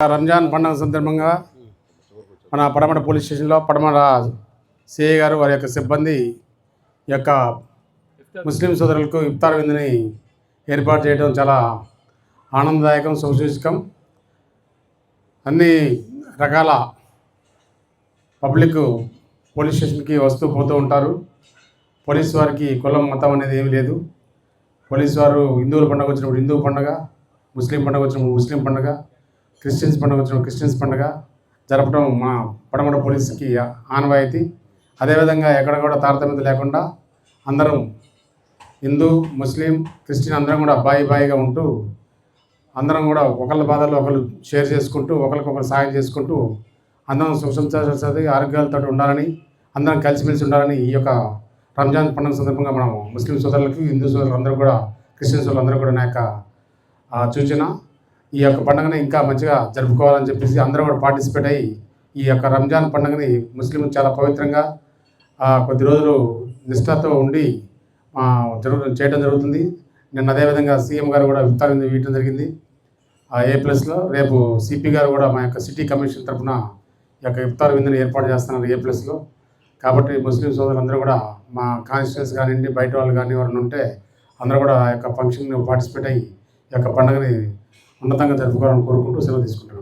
రంజాన్ పండుగ సందర్భంగా మన పడమట పోలీస్ స్టేషన్లో పడమట సిఐ గారు వారి యొక్క సిబ్బంది యొక్క ముస్లిం సోదరులకు ఇఫ్తార్ విందుని ఏర్పాటు చేయడం చాలా ఆనందదాయకం శుభసూచకం అన్ని రకాల పబ్లిక్ పోలీస్ స్టేషన్కి వస్తూ పోతూ ఉంటారు. పోలీస్ వారికి కులం మతం అనేది ఏమీ లేదు. పోలీస్ వారు హిందువుల పండుగ వచ్చినప్పుడు హిందూ పండుగ ముస్లిం పండుగ వచ్చినప్పుడు ముస్లిం పండుగ క్రిస్టియన్స్ పండుగ వచ్చిన క్రిస్టియన్స్ పండుగ జరపడం మా పడమట పోలీసుకి ఆనవాయితీ. అదేవిధంగా ఎక్కడ కూడా తారతమ్యత లేకుండా అందరం హిందూ ముస్లిం క్రిస్టియన్ అందరం కూడా బాయి బాయిగా ఉంటూ అందరం కూడా ఒకళ్ళ బాధల్లో ఒకరు షేర్ చేసుకుంటూ ఒకరికొకరు సాయం చేసుకుంటూ అందరం సుఖసంతోషాలు ఆరోగ్యాలతో ఉండాలని అందరం కలిసిమెలిసి ఉండాలని ఈ యొక్క రంజాన్ పండుగ సందర్భంగా మనం ముస్లిం సోదరులకు హిందూ సోదరులు అందరూ కూడా క్రిస్టియన్ సోదరులు అందరూ కూడా నా యొక్క సూచన. ఈ యొక్క పండుగని ఇంకా మంచిగా జరుపుకోవాలని చెప్పేసి అందరూ కూడా పార్టిసిపేట్ అయ్యి ఈ యొక్క రంజాన్ పండుగని ముస్లిం చాలా పవిత్రంగా ఆ, కొద్ది రోజులు నిష్ఠతో ఉండి జరుగు చేయడం జరుగుతుంది. నిన్న అదేవిధంగా సీఎం గారు కూడా ఇఫ్తార్ వేయటం ఇవ్వడం జరిగింది. ఆ ఏ ప్లస్లో రేపు సిపి గారు కూడా మా యొక్క సిటీ కమిషన్ తరఫున ఈ యొక్క ఇఫ్తార్ విందుని ఏర్పాటు చేస్తున్నారు ఏ ప్లస్లో. కాబట్టి ముస్లిం సోదరులందరూ కూడా మా కాన్స్టిట్యూన్స్ కానివ్వండి బయట వాళ్ళు కానీ ఎవరైనా ఉంటే అందరూ కూడా ఆ యొక్క ఫంక్షన్ పార్టిసిపేట్ అయ్యి ఈ యొక్క పండుగని ఉన్నతంగా జరుపుకోవాలని కోరుకుంటూ సెలవు తీసుకుంటున్నాను.